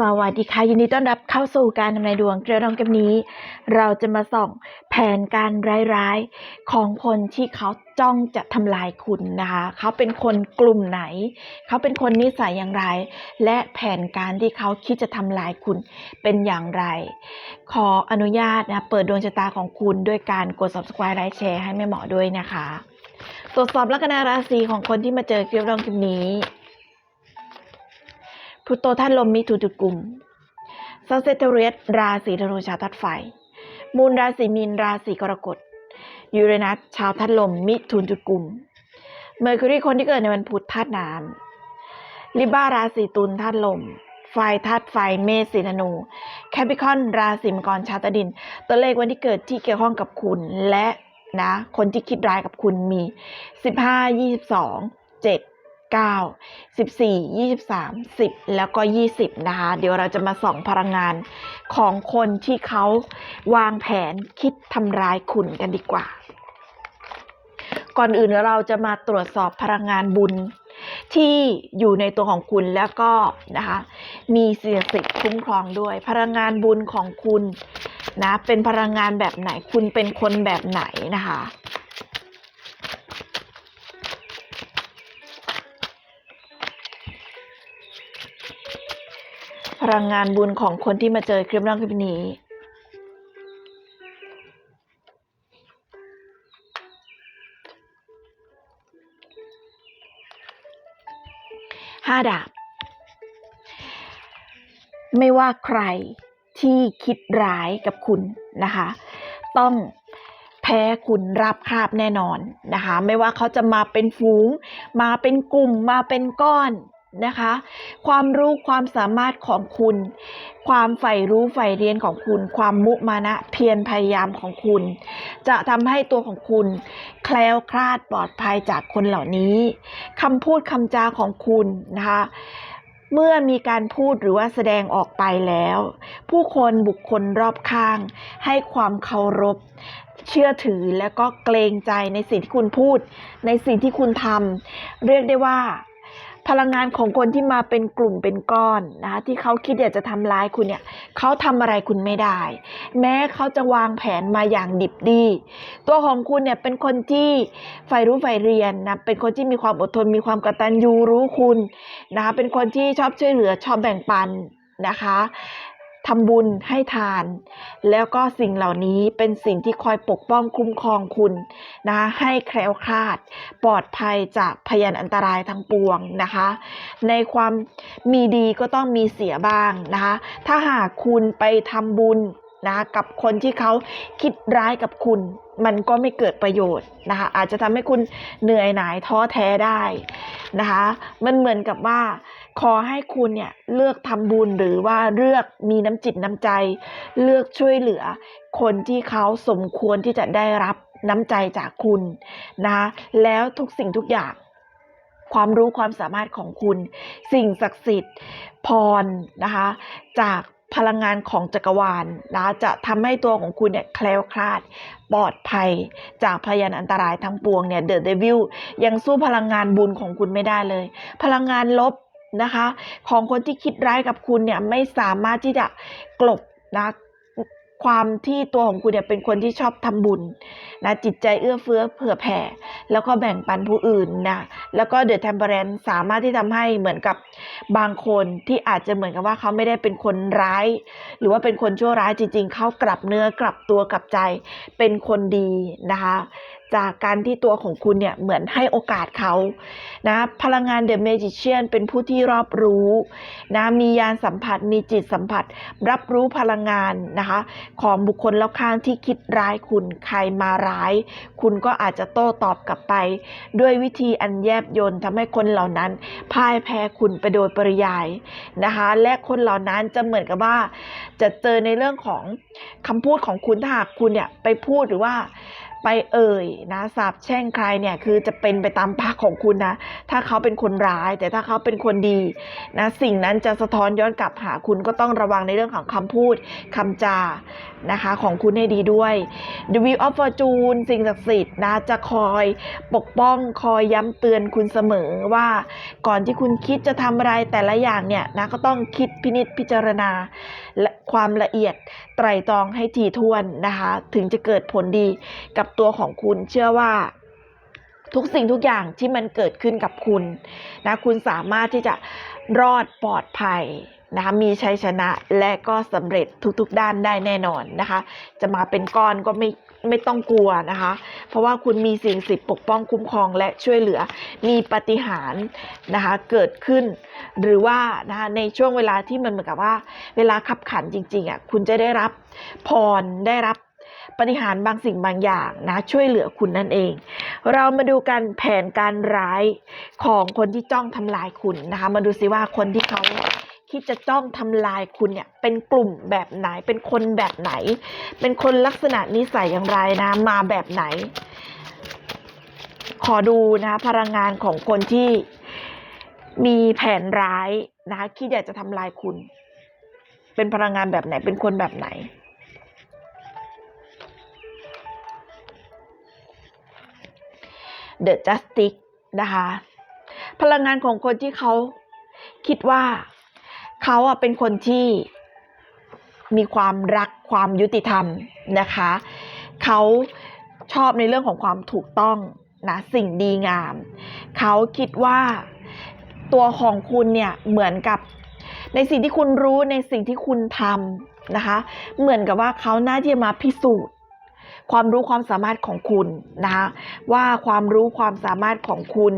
สวัสดีค่ะยินดีต้อนรับเข้าสู่การทำนายดวงเรือดองกันนี้ เราจะมาส่องแผนการร้ายๆของคนที่เขาจ้องจะทำลายคุณนะคะเขาเป็นคนกลุ่มไหน เขาเป็นคนนิสัยอย่างไร และแผนการที่เขาคิดจะทำลายคุณเป็นอย่างไร ขออนุญาตนะเปิดดวงชะตาของคุณด้วยการกด subscribe ไลค์แชร์ให้แม่หมอด้วยนะคะ ตรวจสอบลัคนาราศีของคนที่มาเจอคลิปลองคลิปนี้ พลูโตท่านลมมิถุนจุกุมซาเซเทเรียสราศีธนูชาวธาตุไฟ มูลราศีมีนราศีกรกฎ ยูเรนัสชาวธาตุลมมิถุนจุดกลุ่ม เมอร์คิวรีคนที่เกิดในวันพุธธาตุน้ำลิบ้าราศีตุลธาตุลม ไฟธาตุไฟเมษสีธนู แคปิคอนราศีมังกรชาวใตดิน ตัวเลขวันที่เกิดที่เกี่ยวข้องกับคุณและนะ คนที่คิดร้ายกับคุณมี 15 22 7 9 14 23 10 แล้วก็ 20 นะคะ เดี๋ยวเราจะมาส่องพลังงานของคนที่เขาวางแผนคิดทำร้ายคุณกันดีกว่า ก่อนอื่นเราจะมาตรวจสอบพลังงานบุญที่อยู่ในตัวของคุณแล้วก็นะคะมีเสิ่งสิทธิ์คุ้มครองด้วย พลังงานบุญของคุณนะเป็นพลังงานแบบไหนคุณเป็นคนแบบไหนนะคะ พลังงานบุญของคนที่มาเจอคลิปเรื่องคลิปนี้ ห้าดาบ ไม่ว่าใครที่คิดร้ายกับคุณนะคะ ต้องแพ้คุณราบคาบแน่นอนนะคะ ไม่ว่าเขาจะมาเป็นฝูง มาเป็นกลุ่มมาเป็นก้อนนะคะ ความรู้ความสามารถของคุณ ความใฝ่รู้ใฝ่เรียนของคุณ ความมุมานะเพียรพยายามของคุณ จะทำให้ตัวของคุณแคล้วคลาดปลอดภัยจากคนเหล่านี้คำพูดคำจาของคุณนะคะเมื่อมีการพูดหรือว่าแสดงออกไปแล้ว ผู้คนบุคคลรอบข้าง ให้ความเคารพ เชื่อถือและก็เกรงใจในสิ่งที่คุณพูด ในสิ่งที่คุณทำเรียกได้ว่า พลังงานของคนที่มาเป็นกลุ่มเป็นก้อนนะคะที่เขาคิดอยากจะทำร้ายคุณเนี่ยเขาทำอะไรคุณไม่ได้ แม้เขาจะวางแผนมาอย่างดิบดี ตัวของคุณเนี่ยเป็นคนที่ใฝ่รู้ใฝ่เรียนนะเป็นคนที่มีความอดทนมีความกตัญญูรู้คุณนะคะเป็นคนที่ชอบช่วยเหลือชอบแบ่งปันนะคะ ทำบุญให้ทาน แล้วก็สิ่งเหล่านี้เป็นสิ่งที่คอยปกป้องคุ้มครองคุณนะคะให้แคล้วคลาด ปลอดภัยจากพยานอันตรายทั้งปวงนะคะ ในความมีดีก็ต้องมีเสียบ้างนะคะถ้าหากคุณไปทำบุญนะกับคนที่เขาคิดร้ายกับคุณ มันก็ไม่เกิดประโยชน์นะคะอาจจะทำให้คุณเหนื่อยหน่ายท้อแท้ได้นะคะมันเหมือนกับว่า ขอให้คุณเนี่ยเลือกทำบุญหรือว่าเลือกมีน้ำจิตน้ำใจ เลือกช่วยเหลือ คนที่เขาสมควรที่จะได้รับน้ำใจจากคุณนะคะแล้วทุกสิ่งทุกอย่างความรู้ความสามารถของคุณ สิ่งศักดิ์สิทธิ์พรนะคะจากพลังงานของจักรวาลนะจะทำให้ตัวของคุณเนี่ยแคล้วคลาดปลอดภัย จากพยานอันตรายทั้งปวงเนี่ยเดอะเดวิลยังสู้พลังงานบุญของคุณไม่ได้เลย พลังงานลบ นะคะ ของคนที่คิดร้ายกับคุณเนี่ยไม่สามารถที่จะกลบนะความที่ตัวของคุณเนี่ยเป็นคนที่ชอบทำบุญนะจิตใจเอื้อเฟื้อเผื่อแผ่ แล้วก็แบ่งปันผู้อื่นนะแล้วก็เดอะ e ทมเ e อร์สามารถที่ทำให้เหมือนกับบางคนที่อาจจะเหมือนกับว่าเขาไม่ได้เป็นคนร้าย หรือว่าเป็นคนชั่วร้ายจริง ๆ เขากลับเนื้อกลับตัวกลับใจเป็นคนดีนะคะ จากการที่ตัวของคุณเนี่ยเหมือนให้โอกาสเขานะพลังงานเดอะเมจิเชียนเป็นผู้ที่รอบรู้นะมียานสัมผัสมีจิตสัมผัส รับรู้พลังงานนะคะของบุคคลรอบข้างที่คิดร้ายคุณใครมาร้าย คุณก็อาจจะโต้ตอบกลับไป ด้วยวิธีอันแยบยลทำให้คนเหล่านั้นพ่ายแพ้คุณไปโดยปริยายนะคะและคนเหล่านั้นจะเหมือนกับว่า จะเจอในเรื่องของคำพูดของคุณถ้าหากคุณเนี่ยไปพูดหรือว่า ไปเอ่ยนะสาบแช่งใครเนี่ยคือจะเป็นไปตามปากของคุณนะ ถ้าเขาเป็นคนร้าย แต่ถ้าเขาเป็นคนดีนะสิ่งนั้นจะสะท้อนย้อนกลับหาคุณก็ต้องระวังในเรื่องของคำพูดคำจานะคะของคุณให้ดีด้วย The Wheel of Fortune สิ่งศักดิ์สิทธิ์นะจะคอยปกป้องคอยย้ำเตือนคุณเสมอว่าก่อนที่คุณคิดจะทำอะไรแต่ละอย่างเนี่ยนะก็ต้องคิดพินิจพิจารณาและ ความละเอียดไตรตรองให้ถี่ถ้วนนะคะ ถึงจะเกิดผลดีกับตัวของคุณเชื่อว่าทุกสิ่งทุกอย่างที่มันเกิดขึ้นกับคุณนะคุณสามารถที่จะรอดปลอดภัยนะคะมีชัยชนะและก็สำเร็จทุกๆด้านได้แน่นอนนะคะ จะมาเป็นก้อนก็ไม่ ไม่ต้องกลัวนะคะ เพราะว่าคุณมีสิ่งสิทธิ์ปกป้องคุ้มครองและช่วยเหลือ มีปฏิหารนะคะเกิดขึ้น หรือว่านะคะในช่วงเวลาที่มันเหมือนกับว่า เวลาขับขันจริงๆอะคุณจะได้รับพรได้รับปฏิหารบางสิ่งบางอย่างนะช่วยเหลือคุณนั่นเอง เรามาดูกันแผนการร้ายของคนที่จ้องทำลายคุณนะคะ มาดูซิว่าคนที่เขา คิดจะจ้องทำลายคุณเนี่ย เป็นกลุ่มแบบไหน เป็นคนแบบไหน เป็นคนลักษณะนิสัยอย่างไรนะ มาแบบไหน ขอดูนะพลังงานของคนที่มีแผนร้ายนะคิดอยากจะทำลายคุณ เป็นพลังงานแบบไหน เป็นคนแบบไหน The Justice นะคะ พลังงานของคนที่เขาคิดว่า เขาอะเป็นคนที่มีความรักความยุติธรรมนะคะ เขาชอบในเรื่องของความถูกต้องนะสิ่งดีงาม เขาคิดว่าตัวของคุณเนี่ยเหมือนกับในสิ่งที่คุณรู้ในสิ่งที่คุณทำนะคะ เหมือนกับว่าเขาน่าที่จะมาพิสูจน์ ความรู้ความสามารถของคุณนะคะว่าความรู้ความสามารถของคุณ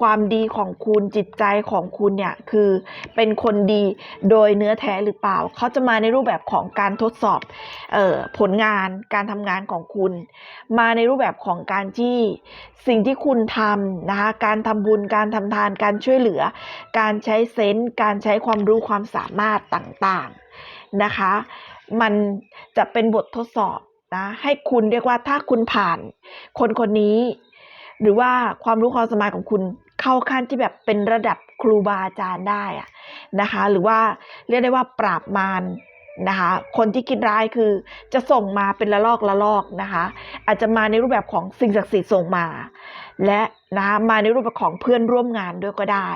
ความดีของคุณจิตใจของคุณเนี่ยคือเป็นคนดีโดยเนื้อแท้หรือเปล่า เขาจะมาในรูปแบบของการทดสอบออผลงานการทำงานของคุณ มาในรูปแบบของการที่สิ่งที่คุณทำนะคะการทำบุญการทำทานการช่วยเหลือ การใช้เซนส์การใช้ความรู้ความสามารถต่างๆนะคะ มันจะเป็นบททดสอบ นะให้คุณเรียกว่าถ้าคุณผ่านคนคนนี้ หรือว่าความรู้ความสามารถของคุณเข้าขั้นที่แบบเป็นระดับครูบาอาจารย์ได้อะนะคะ หรือว่าเรียกได้ว่าปราบมารนะคะคนที่คิดร้ายคือจะส่งมาเป็นละลอกละลอกนะคะ อาจจะมาในรูปแบบของสิ่งศักดิ์สิทธิ์ส่งมา และนะมาในรูปแบบของเพื่อนร่วมงานด้วยก็ได้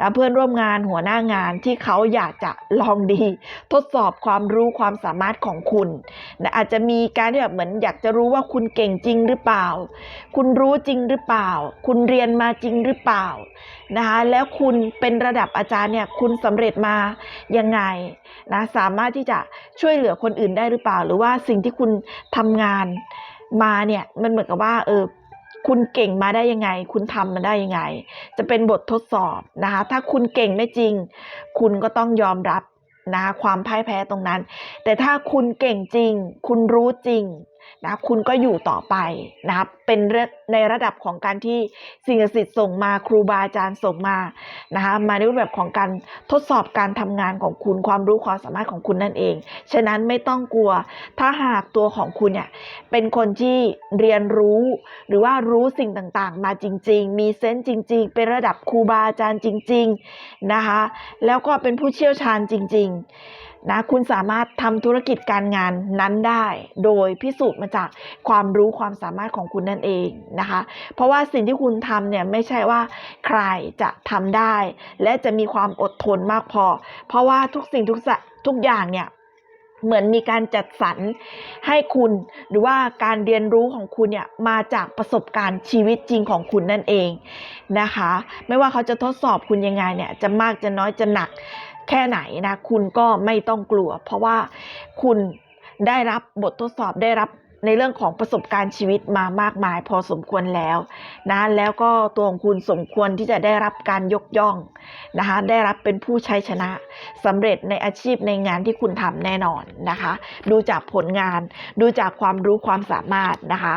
นะเพื่อนร่วมงานหัวหน้างานที่เขาอยากจะลองดี ทดสอบความรู้ความสามารถของคุณนะอาจจะมีการที่แบบเหมือนอยากจะรู้ว่าคุณเก่งจริงหรือเปล่า คุณรู้จริงหรือเปล่า คุณเรียนมาจริงหรือเปล่านะคะแล้วคุณเป็นระดับอาจารย์เนี่ยคุณสำเร็จมายังไงนะสามารถที่จะช่วยเหลือคนอื่นได้หรือเปล่า หรือว่าสิ่งที่คุณทำงานมาเนี่ยมันเหมือนกับว่าเออ คุณเก่งมาได้ยังไง คุณทำมันได้ยังไง จะเป็นบททดสอบนะคะ ถ้าคุณเก่งไม่จริง คุณก็ต้องยอมรับนะคะความพ่ายแพ้ตรงนั้น แต่ถ้าคุณเก่งจริง คุณรู้จริง นะคุณก็อยู่ต่อไปนะครับเป็นในระดับของการที่สิ่งศักดิ์สิทธิ์ส่งมาครูบาอาจารย์ส่งมานะคะมาในรูปแบบของการทดสอบการทำงานของคุณความรู้ความสามารถของคุณนั่นเอง ฉะนั้นไม่ต้องกลัว ถ้าหากตัวของคุณเนี่ยเป็นคนที่เรียนรู้ หรือว่ารู้สิ่งต่างๆ มาจริง ๆ มีเซนส์จริง ๆ เป็นระดับครูบาอาจารย์จริง ๆนะคะแล้วก็เป็นผู้เชี่ยวชาญจริง ๆ นะคุณสามารถทำธุรกิจการงานนั้นได้ โดยพิสูจน์มาจากความรู้ความสามารถของคุณนั่นเองนะคะ เพราะว่าสิ่งที่คุณทำเนี่ยไม่ใช่ว่าใครจะทำได้ และจะมีความอดทนมากพอ เพราะว่าทุกสิ่งทุกสทุกอย่างเนี่ยเหมือนมีการจัดสรรให้คุณหรือว่าการเรียนรู้ของคุณเนี่ยมาจากประสบการณ์ชีวิตจริงของคุณนั่นเองนะคะ ไม่ว่าเขาจะทดสอบคุณยังไงเนี่ยจะมากจะน้อยจะหนัก แค่ไหนนะคุณก็ไม่ต้องกลัว เพราะว่าคุณได้รับบททดสอบได้รับในเรื่องของประสบการณ์ชีวิตมามากมาย พอสมควรแล้วนะแล้วก็ตัวของคุณสมควรที่จะได้รับการยกย่องนะคะได้รับเป็นผู้ชัยชนะสำเร็จในอาชีพในงานที่คุณทำแน่นอนนะคะ ดูจากผลงาน ดูจากความรู้ความสามารถนะคะ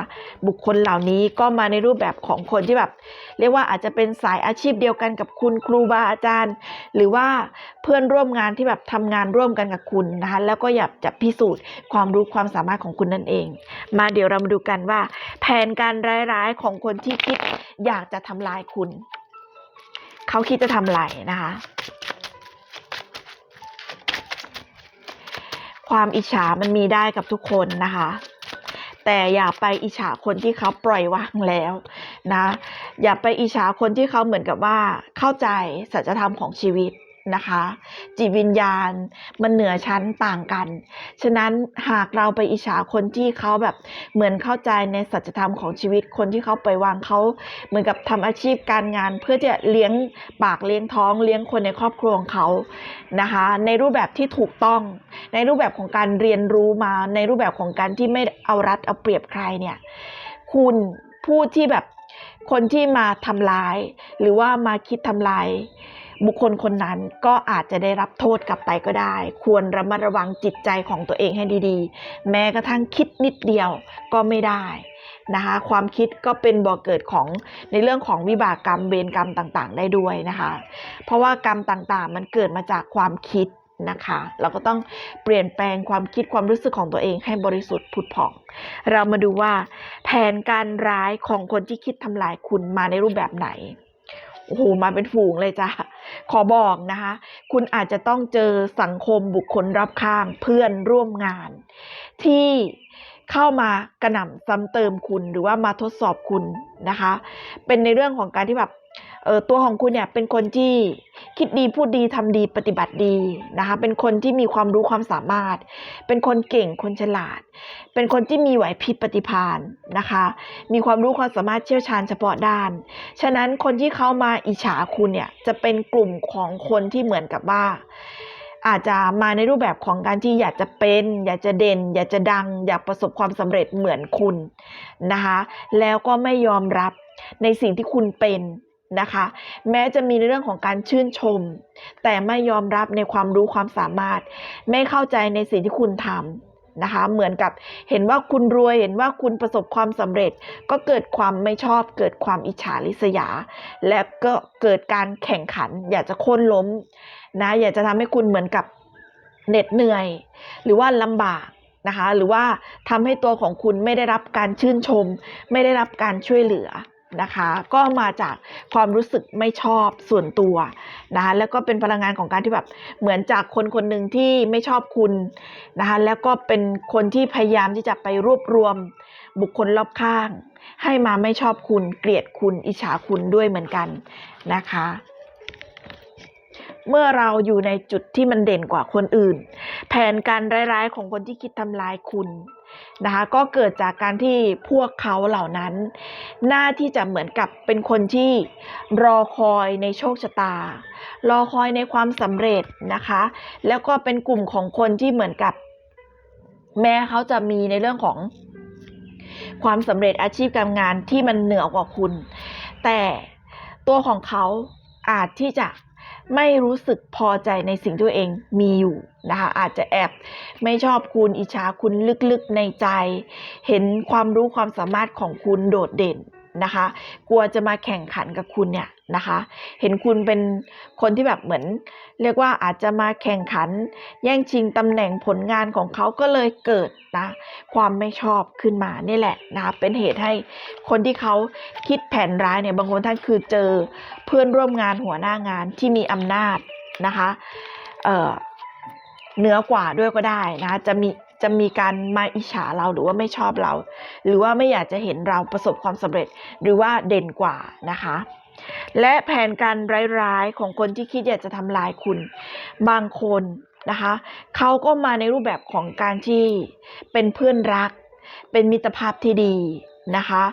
บุคคลเหล่านี้ก็มาในรูปแบบของคนที่แบบ เรียกว่าอาจจะเป็นสายอาชีพเดียวกันกับคุณครูบาอาจารย์ หรือว่า พื่อนร่วมงานที่แบบทำงานร่วมกันกับคุณนะคะแล้วก็อยากจะพิสูจน์ความรู้ความสามารถของคุณนั่นเอง มาเดี๋ยวเรามาดูกันว่า แผนการร้ายๆของคนที่คิดอยากจะทำลายคุณ เขาคิดจะทำอะไรนะคะ ความอิจฉามันมีได้กับทุกคนนะคะแต่อย่าไปอิจฉาคนที่เขาปล่อยวางแล้วนะ อย่าไปอิจฉาคนที่เขาเหมือนกับว่าเข้าใจสัจธรรมของชีวิต นะคะ จิตวิญญาณมันเหนือชั้นต่างกัน ฉะนั้นหากเราไปอิจฉาคนที่เขาแบบเหมือนเข้าใจในสัจธรรมของชีวิตคนที่เขาไปวางเขาเหมือนกับทำอาชีพการงาน เพื่อจะเลี้ยงปากเลี้ยงท้องเลี้ยงคนในครอบครัวของเขานะคะ ในรูปแบบที่ถูกต้อง ในรูปแบบของการเรียนรู้มา ในรูปแบบของการที่ไม่เอารัดเอาเปรียบใครเนี่ยคุณผู้ที่แบบคนที่มาทำร้าย หรือว่ามาคิดทำลาย บุคคลคนนั้นก็อาจจะได้รับโทษกลับไปก็ได้ ควรระมัดระวังจิตใจของตัวเองให้ดีๆ แม้กระทั่งคิดนิดเดียวก็ไม่ได้นะคะความคิดก็เป็นบ่อเกิดของในเรื่องของวิบากกรรมเวรกรรมต่างๆ ได้ด้วยนะคะ เพราะว่ากรรมต่างๆ มันเกิดมาจากความคิดนะคะ เราก็ต้องเปลี่ยนแปลงความคิดความรู้สึกของตัวเองให้บริสุทธิ์ผุดผ่อง เรามาดูว่าแผนการร้ายของคนที่คิดทำลายคุณมาในรูปแบบไหน โอ้โหมาเป็นฝูงเลยจ้ะขอบอกนะคะ คุณอาจจะต้องเจอสังคมบุคคลรับข้างเพื่อนร่วมงาน ที่เข้ามากระหน่ำซ้ำเติมคุณหรือว่ามาทดสอบคุณนะคะ เป็นในเรื่องของการที่แบบ เออตัวของคุณเนี่ยเป็นคนที่คิดดีพูดดีทำดีปฏิบัติดีนะคะ เป็นคนที่มีความรู้ความสามารถ เป็นคนเก่งคนฉลาด เป็นคนที่มีไหวพริบปฏิภาณนะคะ มีความรู้ความสามารถเชี่ยวชาญเฉพาะด้าน ฉะนั้นคนที่เข้ามาอิจฉาคุณเนี่ยจะเป็นกลุ่มของคนที่เหมือนกับว่าอาจจะมาในรูปแบบของการที่อยากจะเป็น อยากจะเด่น อยากจะดัง อยากประสบความสำเร็จเหมือนคุณนะคะ แล้วก็ไม่ยอมรับในสิ่งที่คุณเป็น นะคะ แม้จะมีในเรื่องของการชื่นชม แต่ไม่ยอมรับในความรู้ความสามารถ ไม่เข้าใจในสิ่งที่คุณทำนะคะ เหมือนกับเห็นว่าคุณรวยเห็นว่าคุณประสบความสำเร็จ ก็เกิดความไม่ชอบ เกิดความอิจฉาริษยา และก็เกิดการแข่งขัน อยากจะโค่นล้มนะอยากจะทำให้คุณเหมือนกับเหน็ดเหนื่อย หรือว่าลำบากนะคะ หรือว่าทำให้ตัวของคุณไม่ได้รับการชื่นชม ไม่ได้รับการช่วยเหลือ นะคะ ก็มาจากความรู้สึกไม่ชอบส่วนตัวนะคะแล้วก็เป็นพลังงานของการที่แบบเหมือนจากคนคนหนึ่งที่ไม่ชอบคุณนะคะแล้วก็เป็นคนที่พยายามที่จะไปรวบรวมบุคคลรอบข้าง ให้มาไม่ชอบคุณเกลียดคุณอิจฉาคุณด้วยเหมือนกันนะคะเมื่อเราอยู่ในจุดที่มันเด่นกว่าคนอื่น แผนการร้ายๆของคนที่คิดทำลายคุณ นะคะก็เกิดจากการที่พวกเขาเหล่านั้น หน้าที่จะเหมือนกับเป็นคนที่รอคอยในโชคชะตา รอคอยในความสำเร็จนะคะ แล้วก็เป็นกลุ่มของคนที่เหมือนกับ แม้เขาจะมีในเรื่องของความสำเร็จอาชีพการงานที่มันเหนือกว่าคุณ แต่ตัวของเขาอาจที่จะ ไม่รู้สึกพอใจในสิ่งที่ตัวเองมีอยู่นะคะอาจจะแอบไม่ชอบคุณอิจฉาคุณลึกๆในใจ เห็นความรู้ความสามารถของคุณโดดเด่น นะคะ กลัวจะมาแข่งขันกับคุณเนี่ยนะคะ เห็นคุณเป็นคนที่แบบเหมือน เรียกว่าอาจจะมาแข่งขัน แย่งชิงตำแหน่งผลงานของเขาก็เลยเกิดนะความไม่ชอบขึ้นมานี่แหละนะคะเป็นเหตุให้คนที่เขาคิดแผนร้ายเนี่ยบางคนท่านคือเจอเพื่อนร่วมงานหัวหน้างานที่มีอำนาจนะคะเเหนือกว่าด้วยก็ได้นะะจะมี จะมีการมาอิจฉาเราหรือว่าไม่ชอบเรา หรือว่าไม่อยากจะเห็นเราประสบความสำเร็จหรือว่าเด่นกว่านะคะและแผนการร้ายๆของคนที่คิดอยากจะทำลายคุณบางคนนะคะเขาก็มาในรูปแบบของการที่เป็นเพื่อนรัก เป็นมิตรภาพที่ดีนะคะ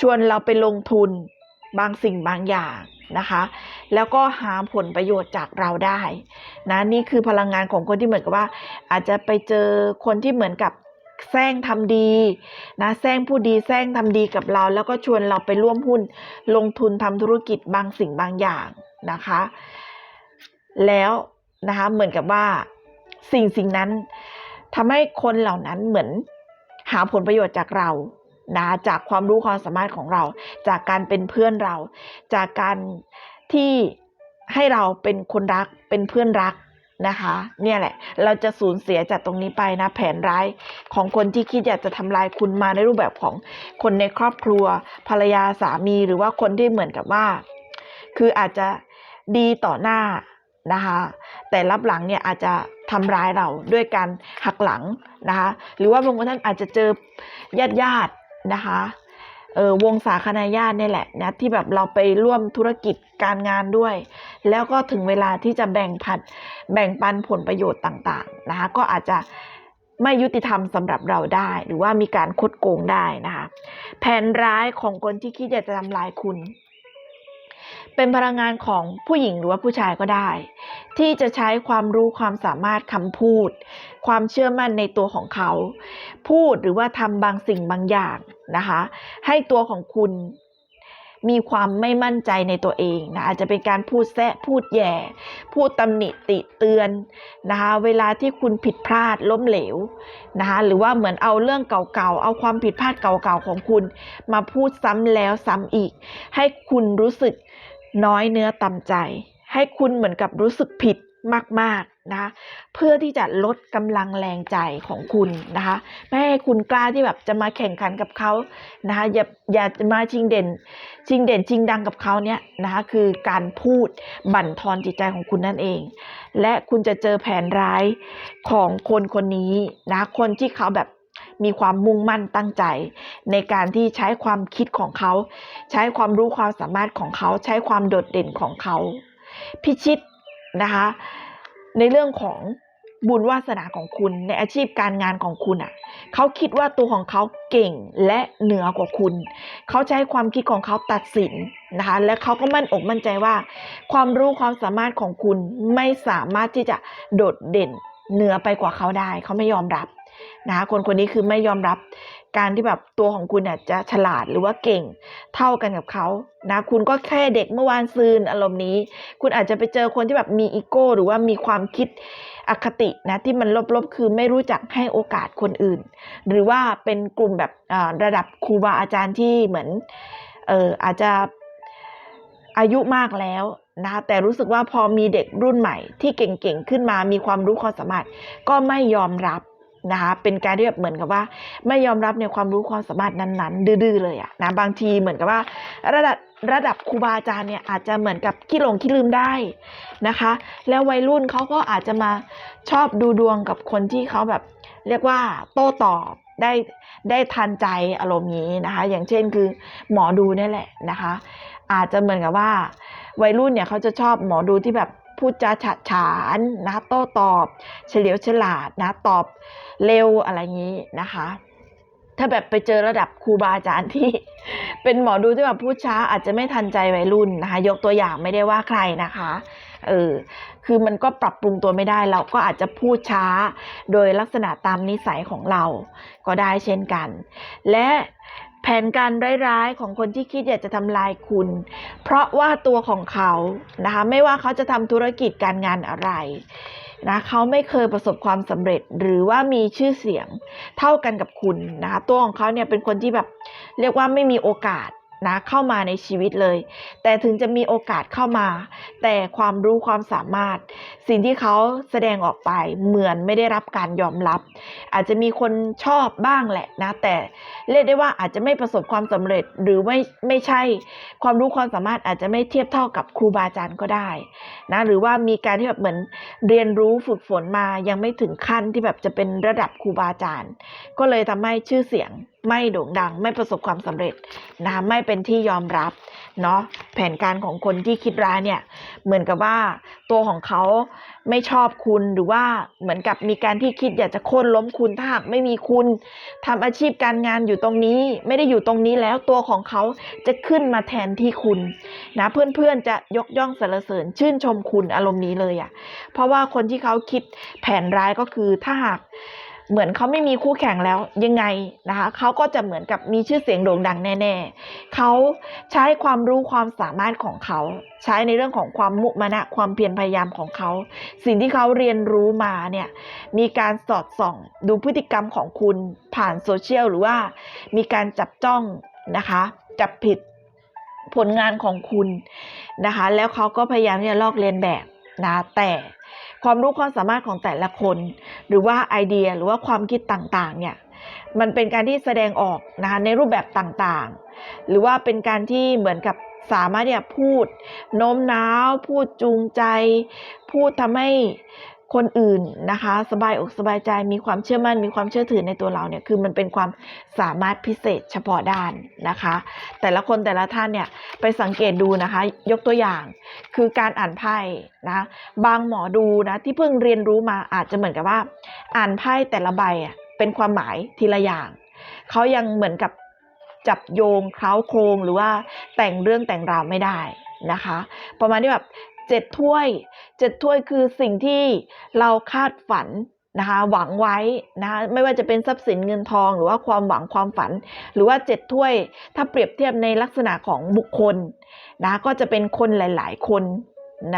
ชวนเราไปลงทุนบางสิ่งบางอย่างนะคะ แล้วก็หาผลประโยชน์จากเราได้นะนี่คือพลังงานของคนที่เหมือนกับว่า อาจจะไปเจอคนที่เหมือนกับแซงทำดีนะแซงผู้ดีแซงทำดีกับเรา แล้วก็ชวนเราไปร่วมหุ้นลงทุนทำธุรกิจบางสิ่งบางอย่างนะคะ แล้วนะคะเหมือนกับว่าสิ่งสิ่งนั้นทำให้คนเหล่านั้นเหมือนหาผลประโยชน์จากเรานะจากความรู้ความสามารถของเรา จากการเป็นเพื่อนเรา จากการ ที่ให้เราเป็นคนรักเป็นเพื่อนรักนะคะ เนี่ยแหละ เราจะสูญเสียจากตรงนี้ไปนะ แผนร้ายของคนที่คิดอยากจะทำลายคุณมาในรูปแบบของคนในครอบครัว ภรรยาสามีหรือว่าคนที่เหมือนกับว่า คืออาจจะดีต่อหน้านะคะ แต่รับหลังเนี่ยอาจจะทำร้ายเราด้วยการหักหลังนะคะ หรือว่าบางคนท่านอาจจะเจอญาติญาตินะคะ เออวงสาคนาญาติเนี่ยแหละนะที่แบบเราไปร่วมธุรกิจการงานด้วย แล้วก็ถึงเวลาที่จะแบ่งผัดแบ่งปันผลประโยชน์ต่างๆนะคะก็อาจจะไม่ยุติธรรมสำหรับเราได้ หรือว่ามีการคดโกงได้นะคะแผนร้ายของคนที่คิดอยากจะทำลายคุณ เป็นพลังงานของผู้หญิงหรือว่าผู้ชายก็ได้ ที่จะใช้ความรู้ความสามารถคำพูด ความเชื่อมั่นในตัวของเขา พูดหรือว่าทำบางสิ่งบางอย่าง นะคะ ให้ตัวของคุณมีความไม่มั่นใจในตัวเองนะอาจจะเป็นการพูดแซะพูดแย่ พูดตำหนิติเตือนนะคะเวลาที่คุณผิดพลาดล้มเหลวนะคะหรือว่าเหมือนเอาเรื่องเก่าๆ เอาความผิดพลาดเก่าๆของคุณ มาพูดซ้ำแล้วซ้ำอีก ให้คุณรู้สึกน้อยเนื้อต่ำใจ ให้คุณเหมือนกับรู้สึกผิด มากๆนะคะเพื่อที่จะลดกำลังแรงใจของคุณนะคะไม่ให้คุณกล้าที่แบบจะมาแข่งขันกับเขานะคะอย่าอย่ามาชิงเด่น ชิงเด่นชิงดังกับเขาเนี่ยนะคะคือการพูดบั่นทอนจิตใจของคุณนั่นเอง และคุณจะเจอแผนร้ายของคนคนนี้นะคนที่เขาแบบมีความมุ่งมั่นตั้งใจ ในการที่ใช้ความคิดของเขา ใช้ความรู้ความสามารถของเขา ใช้ความโดดเด่นของเขา พิชิต นะคะ ในเรื่องของบุญวาสนาของคุณในอาชีพการงานของคุณอะเขาคิดว่าตัวของเขาเก่งและเหนือกว่าคุณ เขาใช้ความคิดของเขาตัดสินนะคะ และเขาก็มั่นอกมั่นใจว่า ความรู้ความสามารถของคุณไม่สามารถที่จะโดดเด่นเหนือไปกว่าเขาได้ เขาไม่ยอมรับนะคะคนคนนี้คือไม่ยอมรับ การที่แบบตัวของคุณเนี่ยจะฉลาดหรือว่าเก่งเท่ากันกับเขานะ คุณก็แค่เด็กเมื่อวานซืนอารมณ์นี้ คุณอาจจะไปเจอคนที่แบบมีอีโก้ หรือว่ามีความคิดอคตินะที่มันลบๆ คือไม่รู้จักให้โอกาสคนอื่น หรือว่าเป็นกลุ่มแบบระดับครูบาอาจารย์ที่เหมือนเอออาจจะอายุมากแล้วนะคะแต่รู้สึกว่าพอมีเด็กรุ่นใหม่ที่เก่งๆขึ้นมามีความรู้ความสามารถก็ไม่ยอมรับ นะคะเป็นการที่แบบเหมือนกับว่า ไม่ยอมรับในความรู้ความสามารถนั้นๆ ดื้อๆเลยอะนะบางทีเหมือนกับว่า ระดับระดับครูบาอาจารย์เนี่ยอาจจะเหมือนกับขี้หลงขี้ลืมได้นะคะ แล้ววัยรุ่นเขาก็อาจจะมาชอบดูดวงกับคนที่เขาแบบ เรียกว่าโต้ตอบได้ได้ทันใจอารมณ์นี้นะคะ อย่างเช่นคือหมอดูนี่แหละนะคะ อาจจะเหมือนกับว่า วัยรุ่นเนี่ยเขาจะชอบหมอดูที่แบบ พูดจาฉะฉานนะโต้ตอบ เฉลียวฉลาดนะตอบเร็วอะไรอย่างนี้นะคะ ถ้าแบบไปเจอระดับครูบาอาจารย์ที่ เป็นหมอดูที่แบบพูดช้าอาจจะไม่ทันใจวัยรุ่นนะคะ ยกตัวอย่างไม่ได้ว่าใครนะคะเออคือมันก็ปรับปรุงตัวไม่ได้เราก็อาจจะพูดช้า โดยลักษณะตามนิสัยของเราก็ได้เช่นกัน และ แผนการร้ายๆของคนที่คิดอยากจะทำลายคุณ เพราะว่าตัวของเขานะคะไม่ว่าเขาจะทำธุรกิจการงานอะไรนะเขาไม่เคยประสบความสำเร็จหรือว่ามีชื่อเสียงเท่ากันกับคุณนะคะตัวของเขาเนี่ยเป็นคนที่แบบเรียกว่าไม่มีโอกาส นะเข้ามาในชีวิตเลย แต่ถึงจะมีโอกาสเข้ามา แต่ความรู้ความสามารถ สิ่งที่เขาแสดงออกไปเหมือนไม่ได้รับการยอมรับ อาจจะมีคนชอบบ้างแหละนะ แต่เรียกได้ว่าอาจจะไม่ประสบความสำเร็จหรือไม่ไม่ใช่ ความรู้ความสามารถอาจจะไม่เทียบเท่ากับครูบาอาจารย์ก็ได้นะหรือว่ามีการที่แบบเหมือนเรียนรู้ฝึกฝนมายังไม่ถึงขั้นที่แบบจะเป็นระดับครูบาอาจารย์ ก็เลยทำให้ชื่อเสียงไม่โด่งดัง ไม่ประสบความสำเร็จนะไม่เป็นที่ยอมรับเนาะแผนการของคนที่คิดร้ายเนี่ยเหมือนกับว่าตัวของเขาไม่ชอบคุณหรือว่าเหมือนกับมีการที่คิดอยากจะโค่นล้มคุณถ้าหากไม่มีคุณทำอาชีพการงานอยู่ตรงนี้ ไม่ได้อยู่ตรงนี้แล้วตัวของเขาจะขึ้นมาแทนที่คุณนะเพื่อนๆจะยกย่องสรรเสริญชื่นชมคุณอารมณ์นี้เลยอะ่ะเพราะว่าคนที่เขาคิดแผนร้ายก็คือถ้าหาก เหมือนเขาไม่มีคู่แข่งแล้วยังไงนะคะเขาก็จะเหมือนกับมีชื่อเสียงโด่งดังแน่ๆเขาใช้ความรู้ความสามารถของเขา ใช้ในเรื่องของความมุมานะความเพียรพยายามของเขา สิ่งที่เขาเรียนรู้มาเนี่ยมีการสอดส่องดูพฤติกรรมของคุณผ่านโซเชียลหรือว่ามีการจับจ้องนะคะจับผิดผลงานของคุณนะคะ แล้วเขาก็พยายามที่จะลอกเลียนแบบนะแต่ ความรู้ความสามารถของแต่ละคน หรือว่าไอเดียหรือว่าความคิดต่างๆเนี่ยมันเป็นการที่แสดงออกนะคะในรูปแบบต่างๆ หรือว่าเป็นการที่เหมือนกับสามารถเนี่ยพูดโน้มน้าว พูดจูงใจ พูดทำให้ คนอื่นนะคะ สบายอกสบายใจมีความเชื่อมั่น มีความเชื่อถือในตัวเราเนี่ยคือมันเป็นความสามารถพิเศษเฉพาะด้านนะคะ แต่ละคนแต่ละท่านเนี่ยไปสังเกตดูนะคะ ยกตัวอย่างคือการอ่านไพ่นะบางหมอดูนะที่เพิ่งเรียนรู้มาอาจจะเหมือนกับว่า อ่านไพ่แต่ละใบอะเป็นความหมายทีละอย่างเขายังเหมือนกับจับโยงเคล้าโครงหรือว่าแต่งเรื่องแต่งราวไม่ได้นะคะ ประมาณที่แบบ เจ็ดถ้วยเจ็ดถ้วยคือสิ่งที่เราคาดฝันนะคะหวังไว้นะคะไม่ว่าจะเป็นทรัพย์สินเงินทองหรือว่าความหวังความฝัน หรือว่าเจ็ดถ้วย ถ้าเปรียบเทียบในลักษณะของบุคคลนะก็จะเป็นคนหลาย ๆ คน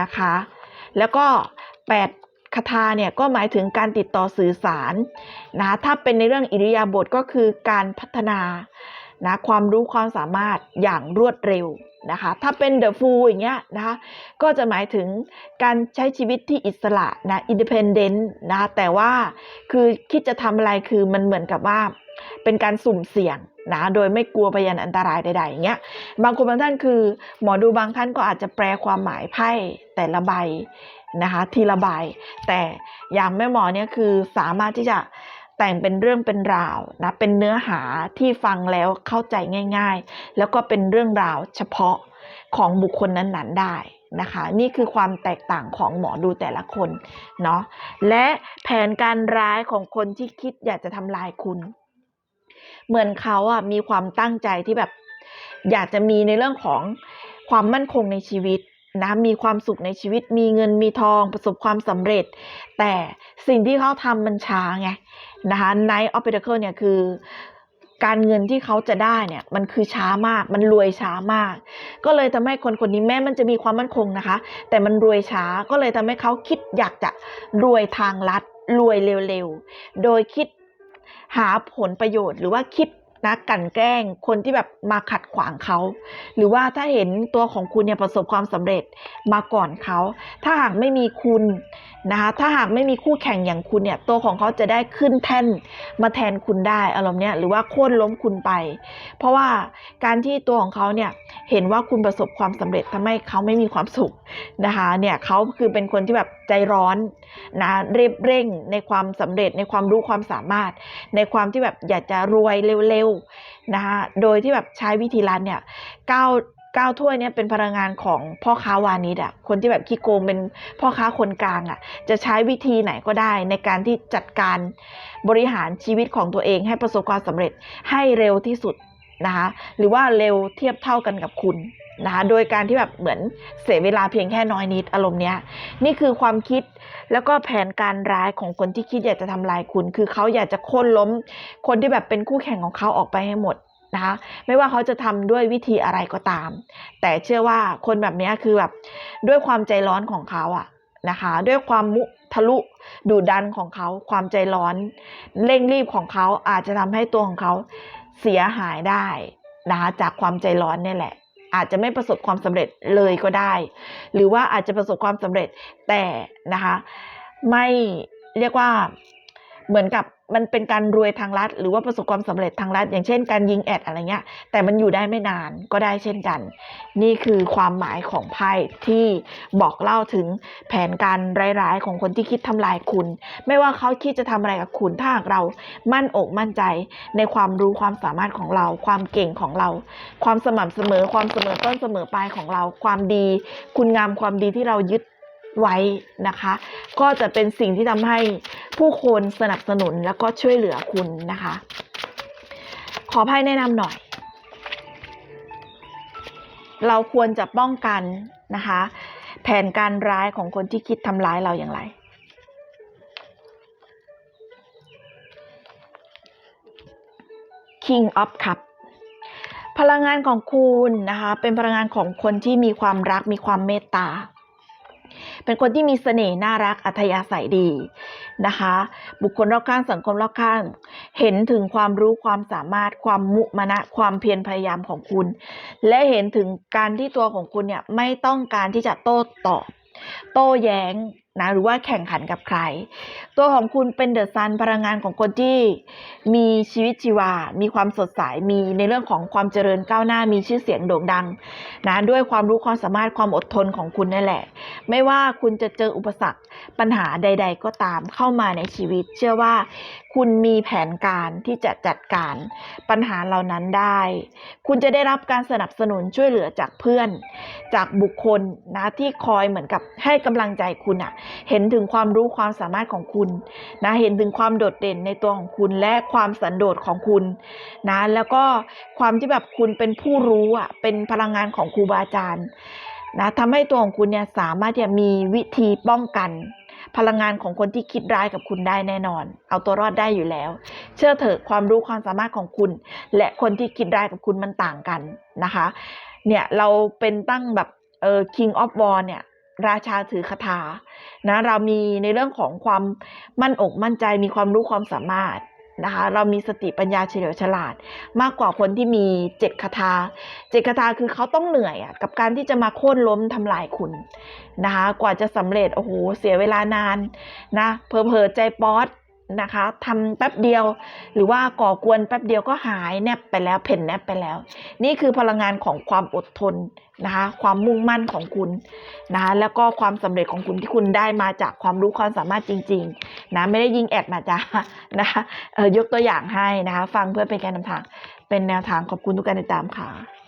นะคะ แล้วก็แปดคาถาเนี่ยก็หมายถึงการติดต่อสื่อสารนะถ้าเป็นในเรื่องอิริยาบถก็คือการพัฒนานะความรู้ความสามารถอย่างรวดเร็ว นะคะ ถ้าเป็นเดอะฟูอย่างเงี้ยนะคะ ก็จะหมายถึงการใช้ชีวิตที่อิสระนะอินดิเพนเดนต์นะแต่ว่าคือคิดจะทำอะไรคือมันเหมือนกับว่าเป็นการสุ่มเสี่ยงนะ โดยไม่กลัวพยานอันตรายใดๆอย่างเงี้ย บางคนบางท่านคือ หมอดูบางท่านก็อาจจะแปลความหมายไพ่แต่ละใบนะคะทีละใบ แต่อย่างแม่หมอเนี่ยคือสามารถที่จะ แต่งเป็นเรื่องเป็นราวนะเป็นเนื้อหาที่ฟังแล้วเข้าใจง่าย ๆ แล้วก็เป็นเรื่องราวเฉพาะของบุคคลนั้นๆได้นะคะนี่คือความแตกต่างของหมอดูแต่ละคนเนาะและแผนการร้ายของคนที่คิดอยากจะทำลายคุณ เหมือนเขาอะมีความตั้งใจที่แบบ อยากจะมีในเรื่องของความมั่นคงในชีวิต นะมีความสุขในชีวิตมีเงินมีทองประสบความสำเร็จ แต่สิ่งที่เขาทำมันช้าไงนะคะ Night of Pentacle เนี่ยคือการเงินที่เขาจะได้เนี่ยมันคือช้ามาก มันรวยช้ามาก ก็เลยทำให้คนคนนี้แม้มันจะมีความมั่นคงนะคะ แต่มันรวยช้าก็เลยทำให้เขาคิดอยากจะรวยทางลัดรวยเร็วๆ โดยคิดหาผลประโยชน์หรือว่าคิด นะกันแกล้งคนที่แบบมาขัดขวางเขา หรือว่าถ้าเห็นตัวของคุณเนี่ยประสบความสำเร็จมาก่อนเขา ถ้าหากไม่มีคุณ นะคะถ้าหากไม่มีคู่แข่งอย่างคุณเนี่ยตัวของเขาจะได้ขึ้นแท่นมาแทนคุณได้อารมณ์เนี้ยหรือว่าโค่นล้มคุณไป เพราะว่าการที่ตัวของเขาเนี่ยเห็นว่าคุณประสบความสำเร็จทำให้เขาไม่มีความสุขนะคะเนี่ยเขาคือเป็นคนที่แบบใจร้อนนะเรีบเร่งในความสำเร็จในความรู้ความสามารถ ในความที่แบบอยากจะรวยเร็วๆนะคะโดยที่แบบใช้วิธีรันเนี่ยก้าว ก้าถ้วยเนี่ยเป็นพลังงานของพ่อค้าวานิดอะคนที่แบบขี้โกงเป็นพ่อค้าคนกลางอะจะใช้วิธีไหนก็ได้ในการที่จัดการบริหารชีวิตของตัวเองให้ประสบความสำเร็จให้เร็วที่สุดนะคะหรือว่าเร็วเทียบเท่ากันกับคุณนะคะโดยการที่แบบเหมือนเสียเวลาเพียงแค่น้อยนิดอารมณ์เนี้ยนี่คือความคิดแล้วก็แผนการร้ายของคนที่คิดอยากจะทำลายคุณ คือเขาอยากจะโค่นล้ม คนที่แบบเป็นคู่แข่งของเขาออกไปให้หมด นะคะไม่ว่าเขาจะทำด้วยวิธีอะไรก็ตาม แต่เชื่อว่าคนแบบนี้คือแบบด้วยความใจร้อนของเขาอะนะคะ ด้วยความมุทะลุดุดันของเขาความใจร้อนเร่งรีบของเขาอาจจะทำให้ตัวของเขาเสียหายได้นะคะจากความใจร้อนนี่แหละ อาจจะไม่ประสบความสำเร็จเลยก็ได้ หรือว่าอาจจะประสบความสำเร็จแต่นะคะไม่เรียกว่า เหมือนกับมันเป็นการรวยทางลัดหรือว่าประสบความสำเร็จทางลัดอย่างเช่นการยิงแอดอะไรเงี้ย แต่มันอยู่ได้ไม่นานก็ได้เช่นกัน นี่คือความหมายของไพ่ที่บอกเล่าถึงแผนการร้ายๆ ของคนที่คิดทำลายคุณ ไม่ว่าเขาคิดจะทำอะไรกับคุณ ถ้าหากเรามั่นอกมั่นใจในความรู้ความสามารถของเรา ความเก่งของเรา ความสม่ำเสมอ ความเสมอต้นเสมอปลายของเรา ความดี คุณงามความดีที่เรายึดไว้นะคะ ก็จะเป็นสิ่งที่ทำให้ ผู้คนสนับสนุนแล้วก็ช่วยเหลือคุณนะคะ ขอไพ่แนะนำหน่อย เราควรจะป้องกันนะคะ แผนการร้ายของคนที่คิดทำร้ายเราอย่างไร King of Cup พลังงานของคุณนะคะ เป็นพลังงานของคนที่มีความรักมีความเมตตา เป็นคนที่มีเสน่ห์น่ารักอัธยาศัยดีนะคะ บุคคลรอบข้างสังคมรอบข้าง เห็นถึงความรู้ความสามารถความมุมานะความเพียรพยายามของคุณ และเห็นถึงการที่ตัวของคุณเนี่ยไม่ต้องการที่จะโต้ตอบโต้แย้ง นะหรือว่าแข่งขันกับใคร ตัวของคุณเป็นเดอะซันพลังงานของคนที่มีชีวิตชีวา มีความสดใส มีในเรื่องของความเจริญก้าวหน้า มีชื่อเสียงโด่งดังนะด้วยความรู้ความสามารถความอดทนของคุณนั่นแหละ ไม่ว่าคุณจะเจออุปสรรคปัญหาใด ๆ ก็ตามเข้ามาในชีวิต เชื่อว่าคุณมีแผนการที่จะจัดการปัญหาเหล่านั้นได้ คุณจะได้รับการสนับสนุนช่วยเหลือจากเพื่อน จากบุคคลนะที่คอยเหมือนกับให้กำลังใจคุณอะเห็นถึงความรู้ความสามารถของคุณนะเห็นถึงความโดดเด่นในตัวของคุณและความสันโดษของคุณนะแล้วก็ความที่แบบคุณเป็นผู้รู้อะเป็นพลังงานของครูบาอาจารย์นะทำให้ตัวของคุณเนี่ยสามารถที่จะมีวิธีป้องกัน พลังงานของคนที่คิดร้ายกับคุณได้แน่นอน เอาตัวรอดได้อยู่แล้ว เชื่อเถอะความรู้ความสามารถของคุณ และคนที่คิดร้ายกับคุณมันต่างกันนะคะ เนี่ยเราเป็นตั้งแบบเออ king of war เนี่ย ราชาถือคาถานะเรามีในเรื่องของความมั่นอกมั่นใจมีความรู้ความสามารถนะคะเรามีสติปัญญาเฉลียวฉลาด มากกว่าคนที่มีเจ็ดคาถาเจ็ดคาถาคือเขาต้องเหนื่อยอะกับการที่จะมาโค่นล้มทำลายคุณนะคะกว่าจะสำเร็จโอ้โหเสียเวลานานนะเพอเพอใจป๊อด นะคะทำแป๊บเดียว หรือว่าก่อกวนแป๊บเดียวก็หายแนบไปแล้วเพ่นแนบไปแล้ว นี่คือพลังงานของความอดทนนะคะความมุ่งมั่นของคุณนะคะแล้วก็ความสำเร็จของคุณที่คุณได้มาจากความรู้ความสามารถจริงๆนะไม่ได้ยิงแอดมาจ้านะคะเออยกตัวอย่างให้นะคะ ฟังเพื่อเป็นการนำทางเป็นแนวทางขอบคุณทุกการติดตามค่ะ